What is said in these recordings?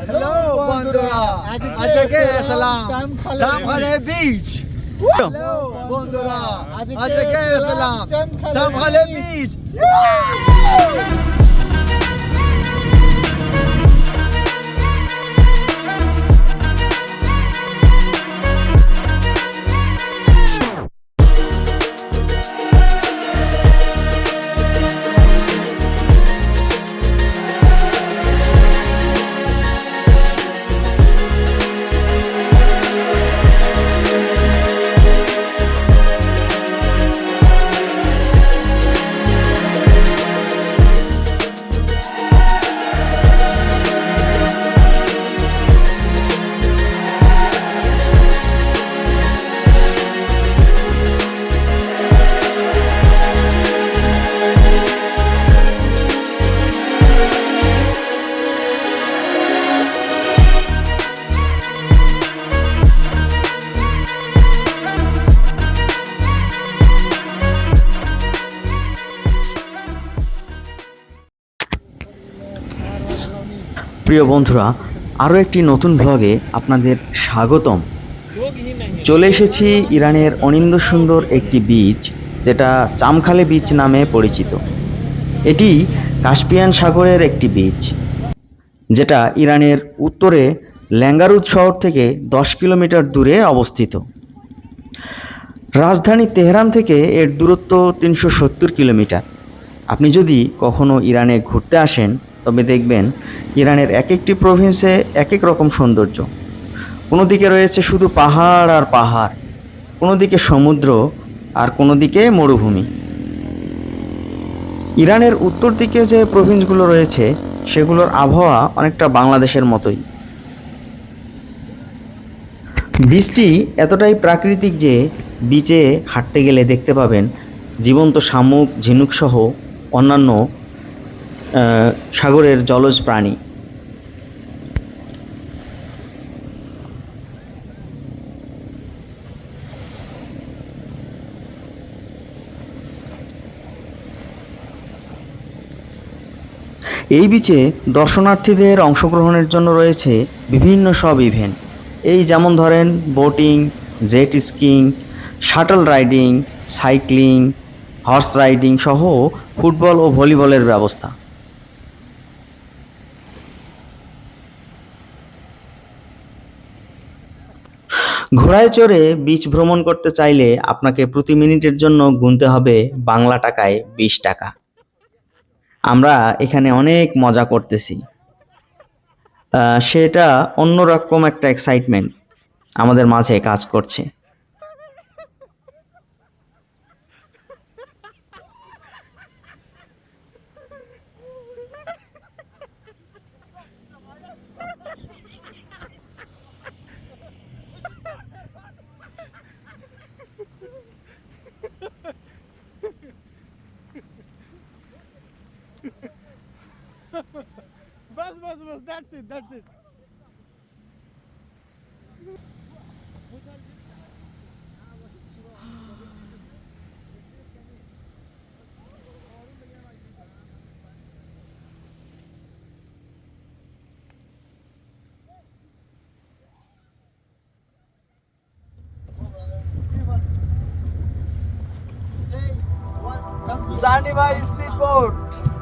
Hello বন্ধুরা আজকে এসলাম চামখানে beach hello বন্ধুরা আজকে এসলাম চামখানে বিচ প্রিয় বন্ধুরা, আরও একটি নতুন ব্লগে আপনাদের স্বাগতম। চলে এসেছি ইরানের অনিন্দ সুন্দর একটি বিচ যেটা চামখালে বিচ নামে পরিচিত। এটি কাস্পিয়ান সাগরের একটি বিচ যেটা ইরানের উত্তরে ল্যাঙ্গারুদ শহর থেকে দশ কিলোমিটার দূরে অবস্থিত। রাজধানী তেহরান থেকে এর দূরত্ব তিনশো সত্তর কিলোমিটার। আপনি যদি কখনো ইরানে ঘুরতে আসেন তবে দেখবেন, ইরানের এক একটি প্রভিন্সে এক এক রকম সৌন্দর্য। কোনো দিকে রয়েছে শুধু পাহাড় আর পাহাড় কোনো দিকে সমুদ্র আর কোনো দিকে মরুভূমি। ইরানের উত্তর দিকে যে প্রভিন্সগুলো রয়েছে, সেগুলোর আবহাওয়া অনেকটা বাংলাদেশের মতোই। বীজটি এতটাই প্রাকৃতিক যে বিচে হাঁটতে গেলে দেখতে পাবেন জীবন্ত শামুক, ঝিনুক সহ অন্যান্য সাগরের জলজ প্রাণী। এই বিচে দর্শনার্থীদের অংশগ্রহণের জন্য রয়েছে বিভিন্ন সব ইভেন্ট এই যেমন ধরেন boating jet skiing shuttle riding cycling horse riding সহ ফুটবল ও ভলিবলের ব্যবস্থা। ঘোড়ায় চড়ে বিচ ভ্রমণ করতে চাইলে আপনাকে প্রতি মিনিটের জন্য গুনতে হবে বাংলা টাকায় বিশ টাকা। আমরা এখানে অনেক মজা করতেছি। সেটা অন্যরকম একটা এক্সাইটমেন্ট আমাদের মাঝে কাজ করছে। बस बस बस that's it that's it Zanima Street Boat.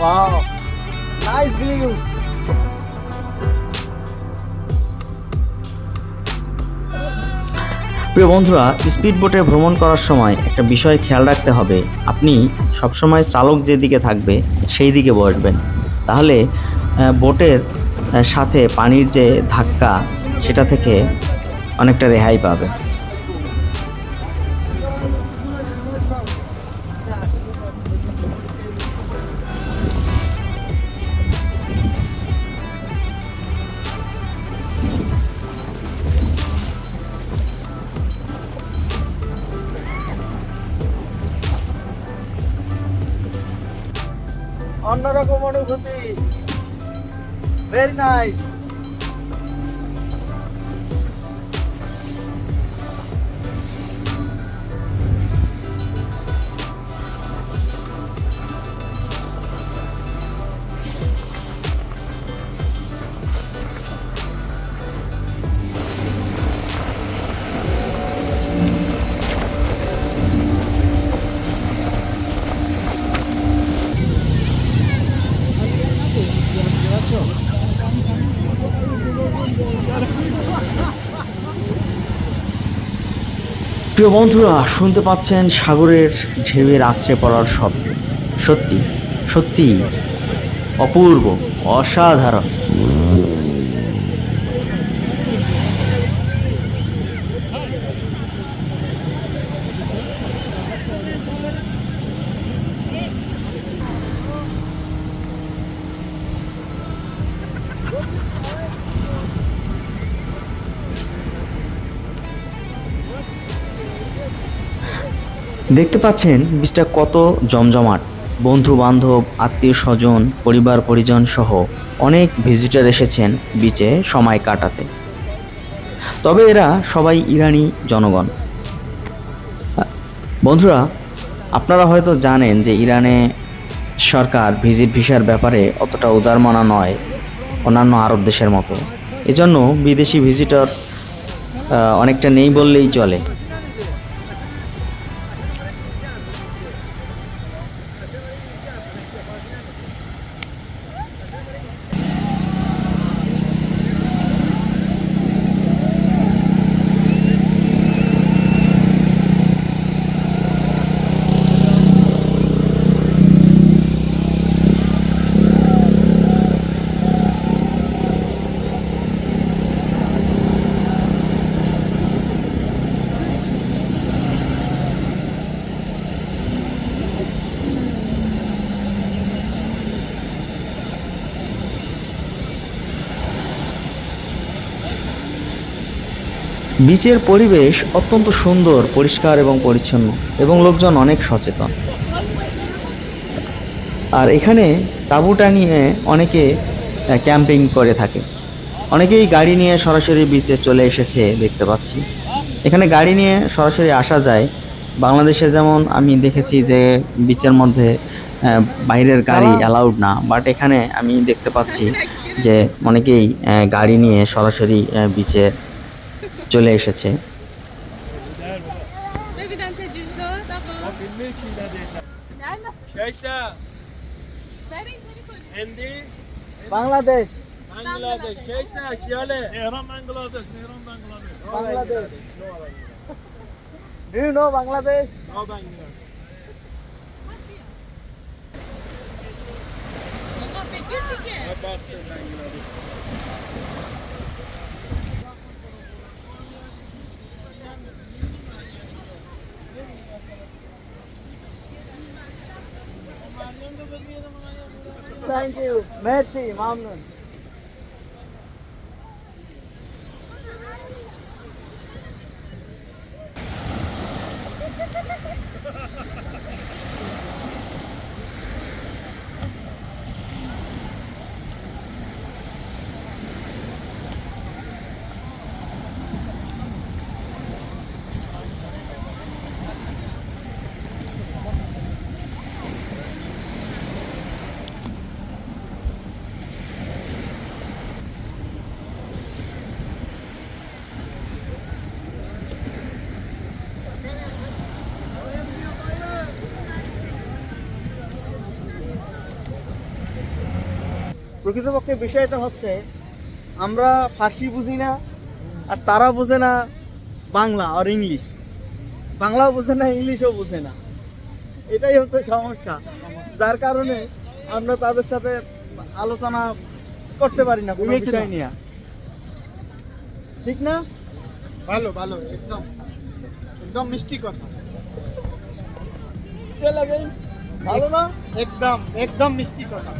Wow, nice view. প্রিয় বন্ধুরা স্পিড বোটে ভ্রমণ করার সময় একটা বিষয় খেয়াল রাখতে হবে। আপনি সবসময় চালক যেদিকে থাকবে সেই দিকে বসবেন। তাহলে বোটের সাথে পানির যে ধাক্কা সেটা থেকে অনেকটা রেহাই পাবে। Very nice. প্রিয় বন্ধুরা শুনতে পাচ্ছেন সাগরের ঢেউয়ের আশ্রে পড়ার শব্দ। সত্যি সত্যি অপূর্ব অসাধারণ। দেখতে পাচ্ছেন বীজটা কত জমজমাট। বন্ধু বান্ধব, আত্মীয় স্বজন, পরিবার পরিজন সহ অনেক ভিজিটার এসেছেন বিচে সময় কাটাতে। তবে এরা সবাই ইরানি জনগণ। বন্ধুরা, আপনারা হয়তো জানেন যে ইরানে সরকার ভিজিট ভিসার ব্যাপারে অতটা উদারমনা নয়, অন্যান্য আরব দেশের মতো। এজন্য বিদেশি ভিজিটর অনেকটা নেই বললেই চলে। বিচের পরিবেশ অত্যন্ত সুন্দর পরিষ্কার এবং পরিচ্ছন্ন এবং লোকজন অনেক সচেতন। আর এখানে তাঁবু নিয়ে অনেকে ক্যাম্পিং করে থাকে। অনেকেই গাড়ি নিয়ে সরাসরি বিচে চলে এসেছে দেখতে পাচ্ছি। এখানে গাড়ি নিয়ে সরাসরি আসা যায়। বাংলাদেশে যেমন আমি দেখেছি যে বিচের মধ্যে বাইরের গাড়ি অ্যালাউড না বাট এখানে আমি দেখতে পাচ্ছি যে অনেকেই গাড়ি নিয়ে সরাসরি বিচে চলে এসেছে Bangladesh Bangladesh Bangladesh Do you know Bangladesh? No Bangladesh. Bangladesh. Thank you Messi মামনুন প্রকৃতপক্ষে বিষয়টা হচ্ছে আমরা ফার্সি বুঝি না আর তারা বোঝে না বাংলা আর ইংলিশ। বাংলাও বোঝে না ইংলিশও বোঝে না। এটাই হচ্ছে সমস্যা। যার কারণে আমরা তাদের সাথে আলোচনা করতে পারি না কোনো বিষয় নিয়ে। ঠিক না? ভালো ভালো একদম। একদম মিষ্টি কথা। ভালো না? একদম একদম মিষ্টি কথা।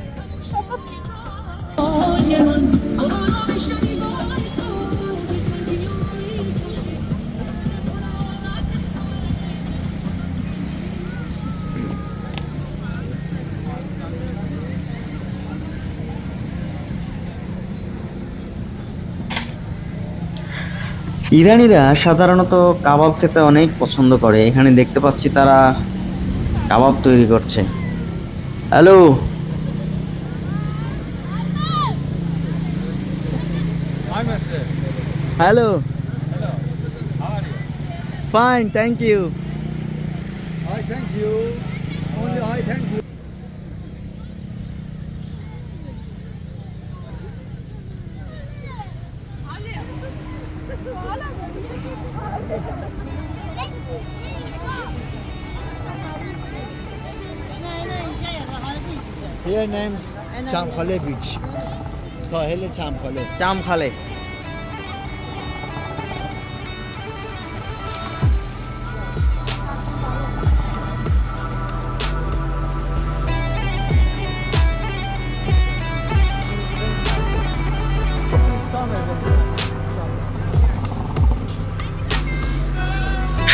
ইরানিরা সাধারণত কাবাব খেতে অনেক পছন্দ করে। এখানে দেখতে পাচ্ছি তারা কাবাব তৈরি করছে। Hello. Hello? Fine thank you I thank Here names Chamkhale beach. ساحل چمخاله چمخاله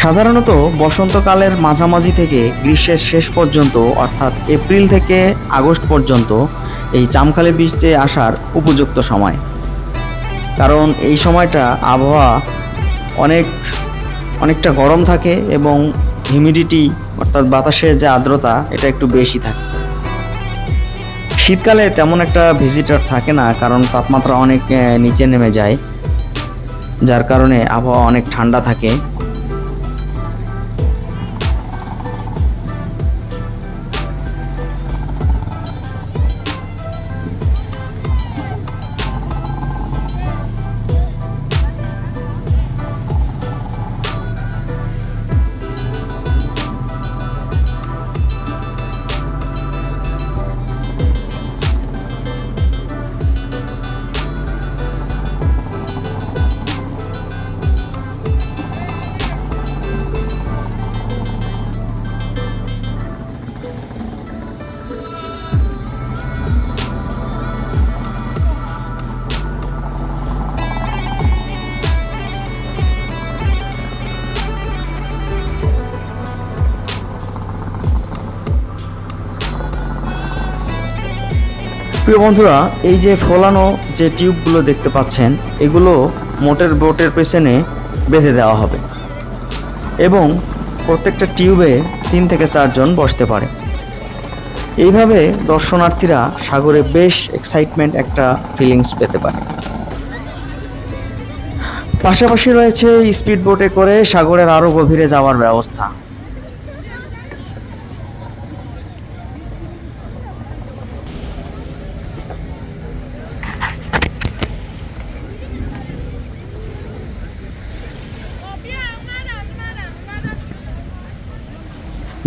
সাধারণত বসন্তকালের মাঝামাঝি থেকে গ্রীষ্মের শেষ পর্যন্ত, অর্থাৎ এপ্রিল থেকে আগস্ট পর্যন্ত এই চামখালি বীচে আসার উপযুক্ত সময়। কারণ এই সময়টা আবহাওয়া অনেক, অনেকটা গরম থাকে এবং হিউমিডিটি অর্থাৎ বাতাসের যে আর্দ্রতা, এটা একটু বেশি থাকে। শীতকালে তেমন একটা ভিজিটর থাকে না, কারণ তাপমাত্রা অনেক নিচে নেমে যায়, যার কারণে আবহাওয়া অনেক ঠান্ডা থাকে। প্রিয় বন্ধুরা, এই যে ফোলানো যে টিউবগুলো দেখতে পাচ্ছেন, এগুলো মোটর বোটের পেছনে বেঁধে দেওয়া হবে এবং প্রত্যেকটা টিউবে তিন থেকে চারজন বসতে পারে। এইভাবে দর্শনার্থীরা সাগরে বেশ এক্সাইটমেন্ট একটা ফিলিংস পেতে পারে। পাশাপাশি রয়েছে স্পিড বোটে করে সাগরের আরও গভীরে যাওয়ার ব্যবস্থা।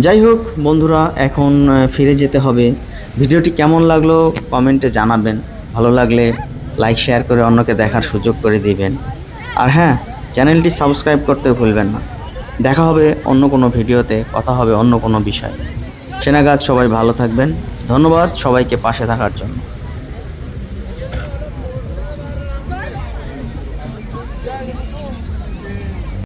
যাই হোক, বন্ধুরা, এখন ফিরে যেতে হবে। ভিডিওটি কেমন লাগল কমেন্টে জানাবেন। ভালো লাগলে লাইক, শেয়ার করে অন্যকে দেখার সুযোগ করে দিবেন। আর হ্যাঁ চ্যানেলটি সাবস্ক্রাইব করতে ভুলবেন না। দেখা হবে অন্য কোনো ভিডিওতে, কথা হবে অন্য কোনো বিষয়ে। সেনাগাছ সবাই ভালো থাকবেন। ধন্যবাদ সবাইকে পাশে থাকার জন্য।